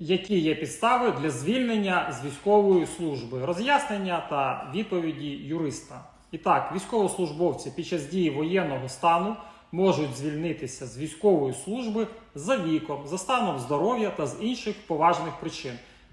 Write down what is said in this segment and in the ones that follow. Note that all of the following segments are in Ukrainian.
Які є підстави для звільнення з військової служби? Роз'яснення та відповіді юриста. І так, військовослужбовці під час дії воєнного стану можуть звільнитися з військової служби за віком, за станом здоров'я та з інших поважних причин.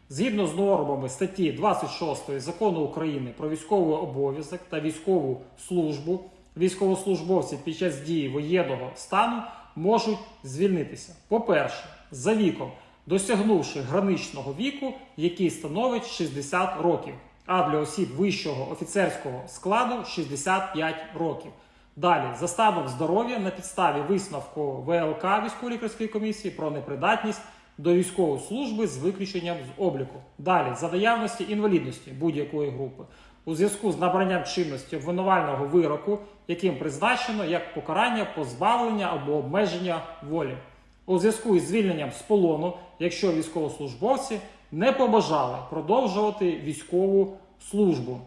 Згідно з нормами статті 26 закону України про військовий обов'язок та військову службу, військовослужбовці під час дії воєнного стану можуть звільнитися. По-перше, за віком, досягнувши граничного віку, який становить 60 років, а для осіб вищого офіцерського складу 65 років. Далі, за станом здоров'я на підставі висновку ВЛК військово-лікарської комісії про непридатність до військової служби з виключенням з обліку. Далі, за наявності інвалідності будь-якої групи у зв'язку з набранням чинності обвинувального вироку, яким призначено як покарання позбавлення або обмеження волі. У зв'язку із звільненням з полону, якщо військовослужбовці не побажали продовжувати військову службу.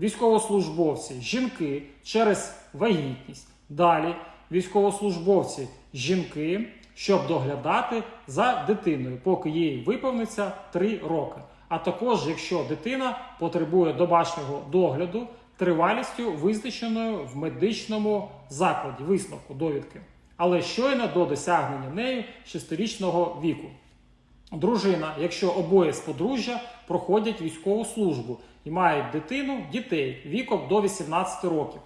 Військовослужбовці, жінки через вагітність. Далі військовослужбовці, жінки, щоб доглядати за дитиною, поки їй виповниться 3 роки. А також, якщо дитина потребує домашнього догляду тривалістю, визначеною в медичному закладі, висновку довідки, але щойно до досягнення нею 6-річного віку. Дружина, якщо обоє з подружжя проходять військову службу і мають дитину, дітей віком до 18 років.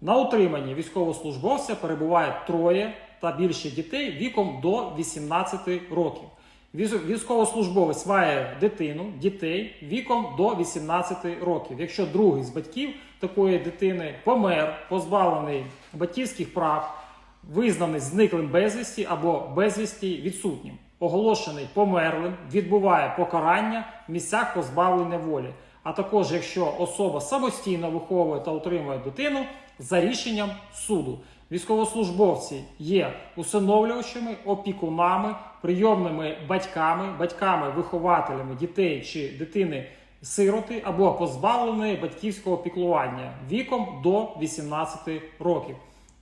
На утриманні військовослужбовця перебуває троє та більше дітей віком до 18 років. Військовослужбовець має дитину, дітей віком до 18 років. Якщо другий з батьків такої дитини помер, позбавлений батьківських прав, визнаний зниклим безвісті або безвісті відсутнім, оголошений померлим, відбуває покарання в місцях позбавлення волі. А також якщо особа самостійно виховує та утримує дитину за рішенням суду. Військовослужбовці є усиновлювачами, опікунами, прийомними батьками, батьками-вихователями дітей чи дитини сироти або позбавленої батьківського піклування віком до 18 років.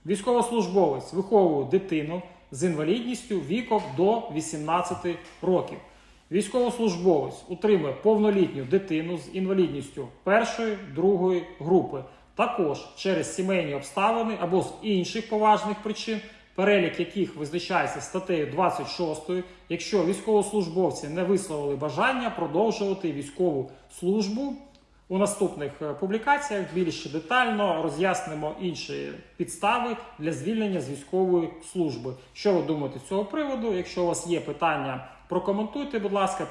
Військовослужбовець виховує дитину з інвалідністю віком до 18 років. Військовослужбовець утримує повнолітню дитину з інвалідністю першої, другої групи. Також через сімейні обставини або з інших поважних причин, перелік яких визначається статтею 26, якщо військовослужбовці не висловили бажання продовжувати військову службу. У наступних е, публікаціях більш детально роз'яснимо інші підстави для звільнення з військової служби. Що ви думаєте з цього приводу? Якщо у вас є питання, прокоментуйте, будь ласка.